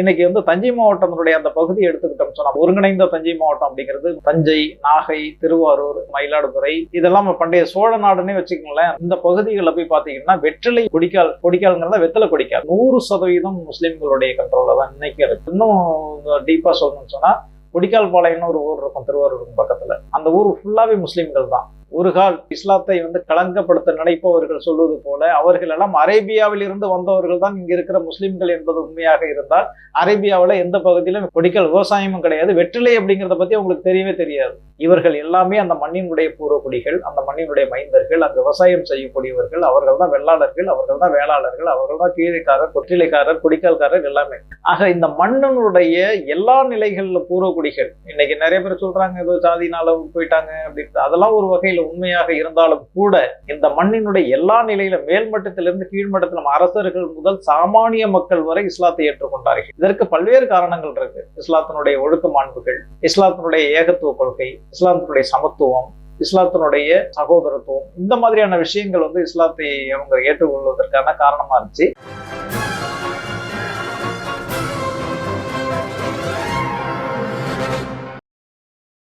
இன்னைக்கு வந்து தஞ்சை மாவட்டத்தினுடைய அந்த பகுதி எடுத்துக்கிட்டோம் சொன்னா ஒருங்கிணைந்த தஞ்சை மாவட்டம் அப்படிங்கிறது தஞ்சை நாகை திருவாரூர் மயிலாடுதுறை. இதெல்லாம் பண்டைய சோழ நாடுன்னே வச்சுக்கோங்களேன் இந்த பகுதிகளில் போய் பார்த்தீங்கன்னா வெற்றிலை கொடிக்கால் கொடிக்கால்ங்கிறத வெத்தலை கொடிக்கால். நூறு சதவீதம் முஸ்லீம்களுடைய கண்ட்ரோலில் தான் இன்னைக்கு இருக்கு. இன்னும் டீப்பாக சொல்லணும்னு சொன்னால் கொடிக்கால் பாளையம்னு ஒரு ஊர் இருக்கும் திருவாரூருக்கு பக்கத்தில். அந்த ஊர் ஃபுல்லாகவே முஸ்லீம்கள் தான். ஒரு கால் இஸ்லாத்தை வந்து களங்கப்படுத்த நினைப்பவர்கள் சொல்வது போல அவர்கள் எல்லாம் அரேபியாவில் இருந்து வந்தவர்கள் தான் இங்க இருக்கிற முஸ்லிம்கள் என்பது உண்மையாக இருந்தால் அரேபியாவில் எந்த பகுதியிலும் கொடிக்கல் விவசாயமும் கிடையாது. வெற்றிலை அப்படிங்கிறத பத்தி அவங்களுக்கு தெரியவே தெரியாது. இவர்கள் எல்லாமே அந்த மண்ணினுடைய பூர்வக்குடிகள் அந்த மண்ணினுடைய மைந்தர்கள் அந்த விவசாயம் செய்யக்கூடியவர்கள் அவர்கள் தான் வெள்ளாளர்கள் அவர்கள் தான் வேளாளர்கள் அவர்கள் தான் கீழைக்காரர் கொற்றிலைக்காரர் குடிக்கால்காரர் எல்லாமே. ஆக இந்த மண்ணனுடைய எல்லா நிலைகளில் பூர்வக்குடிகள் இன்னைக்கு நிறைய பேர் சொல்றாங்க ஏதோ சாதினால போயிட்டாங்க அப்படின்ட்டு. அதெல்லாம் ஒரு வகையில் உண்மையாக இருந்தாலும் கூட இந்த மண்ணினுடைய எல்லா நிலையில மேல்மட்டத்திலிருந்து கீழ்மட்டத்திலும் அரசர்கள் முதல் சாமானிய மக்கள் வரை இஸ்லாத்தை ஏற்றுக்கொண்டார்கள். இதற்கு பல்வேறு காரணங்கள் இருக்கு. இஸ்லாத்தினுடைய ஒழுக்க மாண்புகள் இஸ்லாத்தினுடைய ஏகத்துவ கொள்கை இஸ்லாத்தினுடைய சமத்துவம் இஸ்லாத்தினுடைய சகோதரத்துவம். இந்த மாதிரியான விஷயங்கள் வந்து இஸ்லாத்தை அவங்க ஏற்றுக்கொள்வதற்கான காரணமா இருந்துச்சு.